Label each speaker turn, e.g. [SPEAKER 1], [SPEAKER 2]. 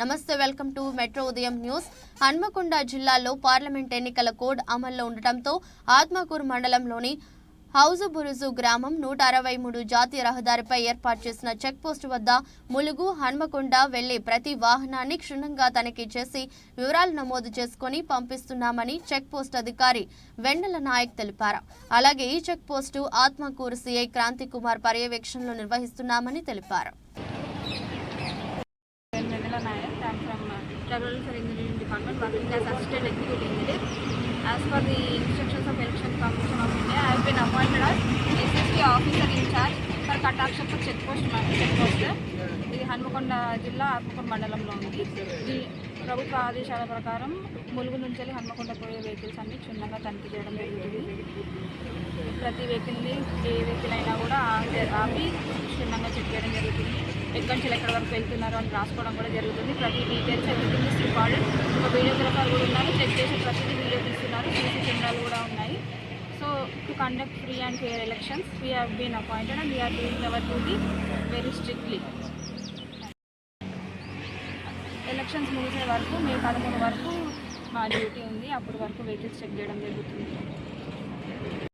[SPEAKER 1] నమస్తే welcome to metro Udayam news. Hanmakonda జిల్లాలో parliament ఎన్నికల కోడ్ అమల్లో ఉండటంతో ఆత్మకూరు మండలంలోని హౌజు బురుజు గ్రామం నూట అరవై మూడు జాతీయ రహదారిపై ఏర్పాటు చేసిన చెక్పోస్ట్ వద్ద ములుగు హన్మకొండ వెళ్ళే ప్రతి వాహనాన్ని క్షుణ్ణంగా తనిఖీ చేసి వివరాలు నమోదు చేసుకుని పంపిస్తున్నామని చెక్ పోస్ట్ అధికారి వెన్నెల నాయక్ తెలిపారు. అలాగే ఈ check post Atmakur CI Kranthi Kumar పర్యవేక్షణలో నిర్వహిస్తున్నామని తెలిపారు.
[SPEAKER 2] From general engineering department working as assistant executive for the instructions of election commission of I been appointed as SST officer in charge for Kataksha check post check post ఇది హనుమకొండ జిల్లా ఆత్మకొండ మండలంలో ఉంది. ఈ ప్రభుత్వ ఆదేశాల ప్రకారం ములుగు నుంచి హనుమకొండ పోయే వెహికల్స్ అన్ని క్షుణ్ణంగా తనిఖీ చేయడం జరుగుతుంది. ప్రతి వెహికల్ని ఏ వెహికల్ అయినా కూడా ఆపి ఎక్కడి నుంచి ఎక్కడి వరకు వెళ్తున్నారు అని రాసుకోవడం కూడా జరుగుతుంది. ప్రతి డీటెయిల్స్ ఎవ్రీథింగ్ ఇస్ రికార్డెడ్ ఒక వీడియోగ్రాఫర్ కూడా ఉన్నారు. చెక్ చేసి ప్రతిదీ వీడియో తీస్తున్నారు. సీసీ కెమెరాలు కూడా ఉన్నాయి. So to conduct free and fair elections we have been appointed and we are doing our duty very strictly elections ముగిసే వరకు మే పదమూడు వరకు మా డ్యూటీ ఉంది. అప్పటి వరకు వెహికల్స్ చెక్ చేయడం జరుగుతుంది.